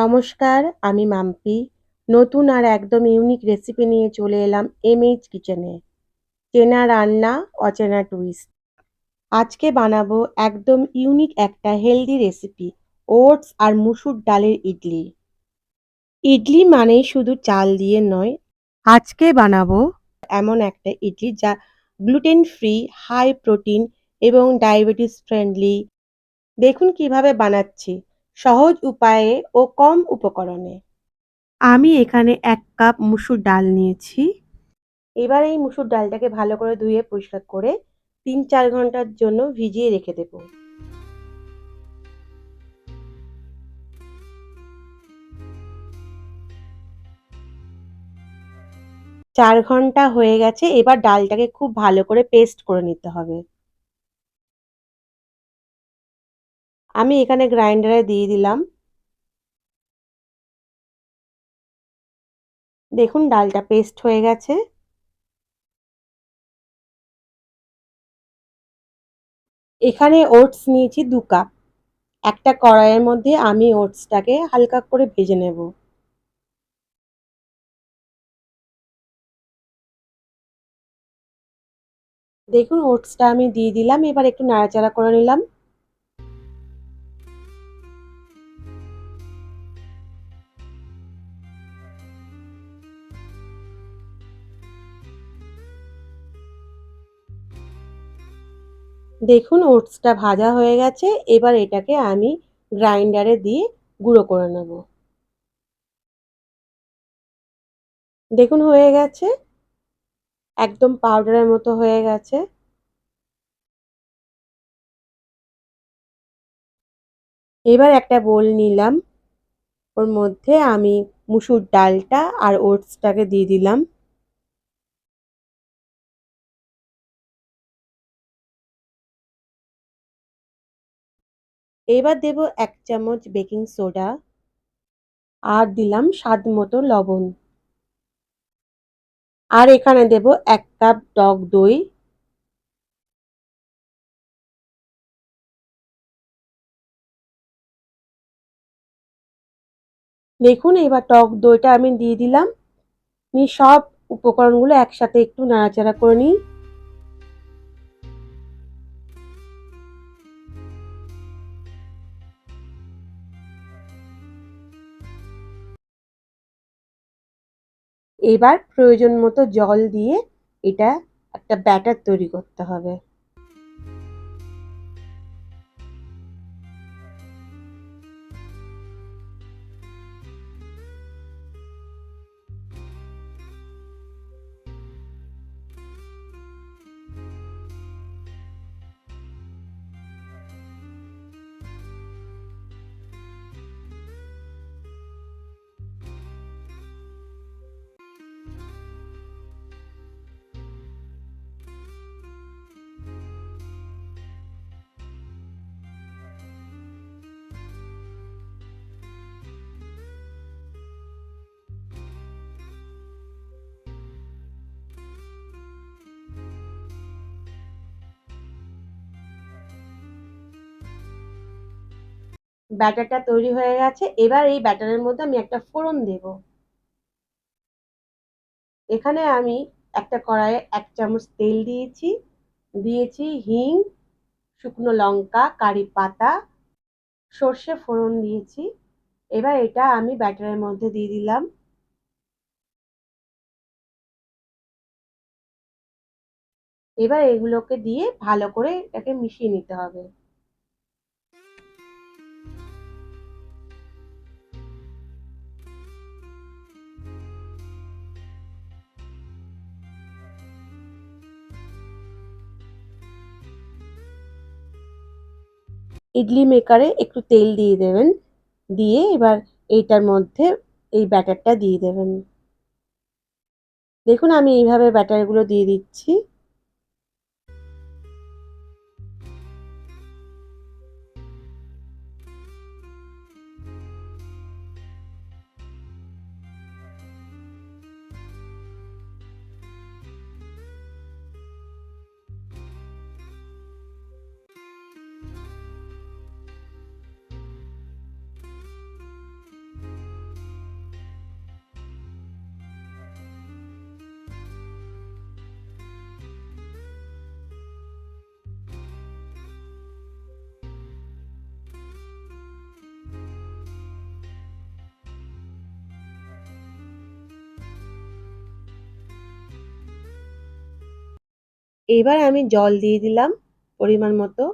নমস্কার, আমি মাম্পি। নতুন আর একদম ইউনিক রেসিপি নিয়ে চলে এলাম এমএইচ কিচেনে চেনা রান্না, অচেনা টুইস্ট আজকে বানাবো একদম ইউনিক একটা হেলদি রেসিপি ওটস আর মুসুর ডালের ইডলি। ইডলি মানেই শুধু চাল দিয়ে নয়, আজকে বানাবো এমন একটা ইডলি যা গ্লুটেন ফ্রি হাই প্রোটিন এবং ডায়াবেটিস ফ্রেন্ডলি দেখুন কীভাবে বানাচ্ছি। সহজ উপায়ে ও কম উপকরণে। আমি এখানে এক কাপ মুসুর ডাল নিয়েছি। এবার এই মুসুর ডালটাকে ভালো করে ধুয়ে পরিষ্কার করে তিন চার ঘণ্টার জন্য ভিজিয়ে রেখে দেব। চার ঘণ্টা হয়ে গেছে এবার ডালটাকে খুব ভালো করে পেস্ট করে নিতে হবে। আমি এখানে গ্রাইন্ডারে দিয়ে দিলাম। দেখুন, ডালটা পেস্ট হয়ে গেছে। এখানে ওটস নিয়েছি দু কাপ। একটা কড়াইয়ের মধ্যে আমি ওটসটাকে হালকা করে ভেজে নেব। দেখুন, ওটসটা আমি দিয়ে দিলাম। এবার একটু নাড়াচাড়া করে নিলাম। দেখুন, ওটসটা ভাজা হয়ে গেছে। এবার এটাকে আমি গ্রাইন্ডারে দিয়ে গুঁড়ো করে নেব। দেখুন, হয়ে গেছে। একদম পাউডারের মতো হয়ে গেছে। এবার একটা বোল নিলাম। ওর মধ্যে আমি মুসুর ডালটা আর ওটসটাকে দিয়ে দিলাম। এবার দেব এক চামচ বেকিং সোডা আর দিলাম স্বাদ মতো লবণ। আর এখানে দেব এক কাপ টক দই। দেখুন, এবার টক দইটা আমি দিয়ে দিলাম। নিয়ে সব উপকরণগুলো একসাথে একটু নাড়াচাড়া করে নিই। এবার প্রয়োজন মতো জল দিয়ে এটা একটা ব্যাটার তৈরি করতে হবে। ব্যাটারটা তৈরি হয়ে গেছে। এবার এই ব্যাটারের মধ্যে আমি একটা ফোড়ন দেব। এখানে আমি একটা কড়াইয়ে এক চামচ তেল দিয়েছি। দিয়েছি হিং, শুকনো লঙ্কা, কারি পাতা, সর্ষে ফোড়ন দিয়েছি। এবার এটা আমি ব্যাটারের মধ্যে দিয়ে দিলাম। এবার এগুলোকে দিয়ে ভালো করে এটাকে মিশিয়ে নিতে হবে। ইডলি মেকারে একটু তেল দিয়ে দেবেন। দিয়ে এবার এইটার মধ্যে এই ব্যাটারটা দিয়ে দেবেন। দেখুন আমি এইভাবে ব্যাটারগুলো দিয়ে দিচ্ছি। এবার আমি জল দিয়ে দিলাম পরিমাণ মতো।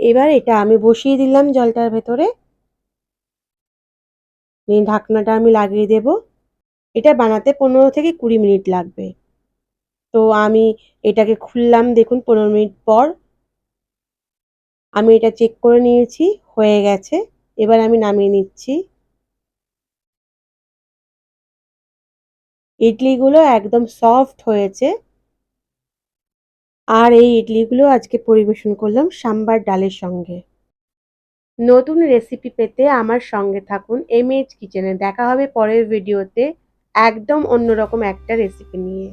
এবার এটা আমি বসিয়ে দিলাম জলটার ভেতরে। ঢাকনাটা আমি লাগিয়ে দেব। এটা বানাতে পনেরো থেকে কুড়ি মিনিট লাগবে। তো আমি এটাকে খুললাম দেখুন পনেরো মিনিট পর। আমি এটা চেক করে নিয়েছি, হয়ে গেছে। এবার আমি নামিয়ে নিচ্ছি। ইডলিগুলো একদম সফট হয়েছে। আর এই ইডলিগুলো আজকে পরিবেশন করলাম সাম্বার ডালের সঙ্গে। নতুন রেসিপি পেতে আমার সঙ্গে থাকুন এম এইচ কিচেনে দেখা হবে পরের ভিডিওতে একদম অন্যরকম একটা রেসিপি নিয়ে।